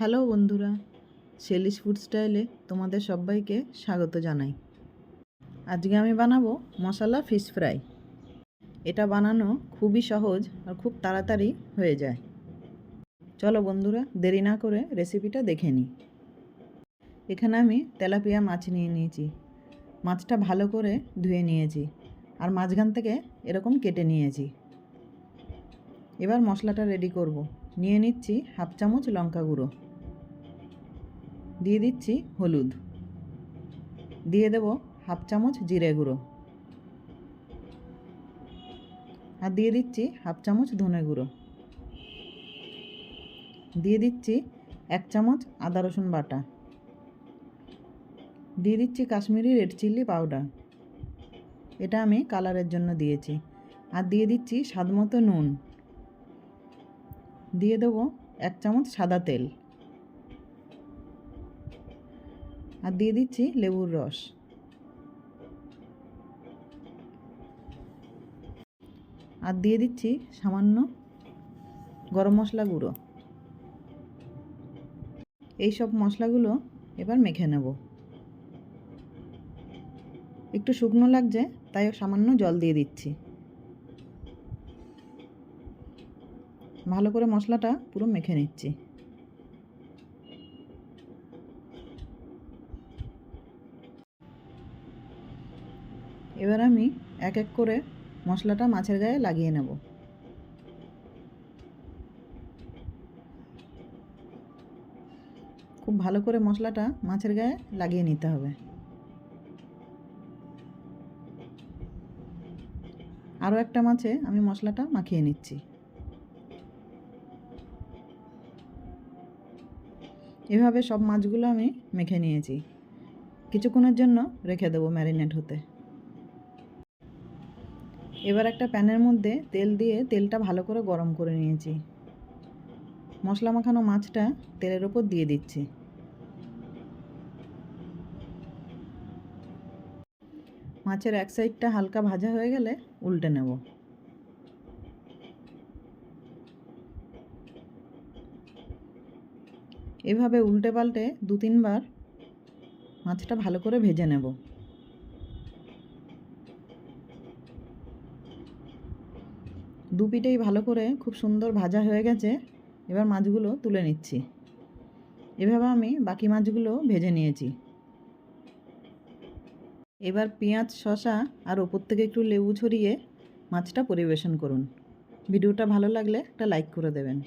Hello বন্ধুরা Shelley's food স্টাইলে তোমাদের সবাইকে স্বাগত জানাই। আজকে আমি বানাবো মশলা ফিশ ফ্রাই এটা বানানো খুবই সহজ আর খুব তাড়াতাড়ি হয়ে যায়। চলো বন্ধুরা, দেরি না করে রেসিপিটা দেখে নিই। এখানে আমি তেলাপিয়া মাছ নিয়ে নিয়েছি। মাছটা ভালো করে ধুয়ে নিয়েছি আর মাঝখান থেকে এরকম কেটে নিয়েছি। এবার মশলাটা রেডি করব। নিয়ে নিচ্ছি হাফ চামচ লঙ্কা গুঁড়ো। দিয়ে দিচ্ছি হলুদ। দিয়ে দেব হাফ চামচ জিরে গুঁড়ো। আর দিয়ে দিচ্ছি হাফ চামচ ধনে গুঁড়ো। দিয়ে দিচ্ছি এক চামচ আদা রসুন বাটা। দিয়ে দিচ্ছি কাশ্মীরি রেড চিলি পাউডার। এটা আমি কালারের জন্য দিয়েছি। আর দিয়ে দিচ্ছি স্বাদ নুন। দিয়ে দেবো এক চামচ সাদা তেল। আর দিয়ে দিচ্ছি লেবুর রস। আর দিয়ে দিচ্ছি সামান্য গরম মশলা গুঁড়ো। এই সব মশলাগুলো এবার মেখে নেব। একটু শুকনো লাগছে, তাই সামান্য জল দিয়ে দিচ্ছি। ভালো করে মশলাটা পুরো মেখে নিচ্ছি। এবার আমি এক এক করে মশলাটা মাছের গায়ে লাগিয়ে নেব। খুব ভালো করে মশলাটা মাছের গায়ে লাগিয়ে নিতে হবে। আরও একটা মাছে আমি মশলাটা মাখিয়ে নিচ্ছি। এভাবে সব মাছগুলো আমি মেখে নিয়েছি। কিছুক্ষণের জন্য রেখে দেবো ম্যারিনেট হতে। এবার একটা প্যানের মধ্যে তেল দিয়ে তেলটা ভালো করে গরম করে নিয়েছি। মশলা মাখানো মাছটা তেলের ওপর দিয়ে দিচ্ছি। মাছের এক সাইডটা হালকা ভাজা হয়ে গেলে উল্টে নেব। এভাবে উল্টে পাল্টে দু তিনবার মাছটা ভালো করে ভেজে নেব। দু পিঠেই ভালো করে খুব সুন্দর ভাজা হয়ে গেছে। এবার মাছগুলো তুলে নিচ্ছি। এভাবে আমি বাকি মাছগুলো ভেজে নিয়েছি। এবার পেঁয়াজ শশা আর ওপর থেকে একটু লেবু ছড়িয়ে মাছটা পরিবেশন করুন। ভিডিওটা ভালো লাগলে একটা লাইক করে দেবেন।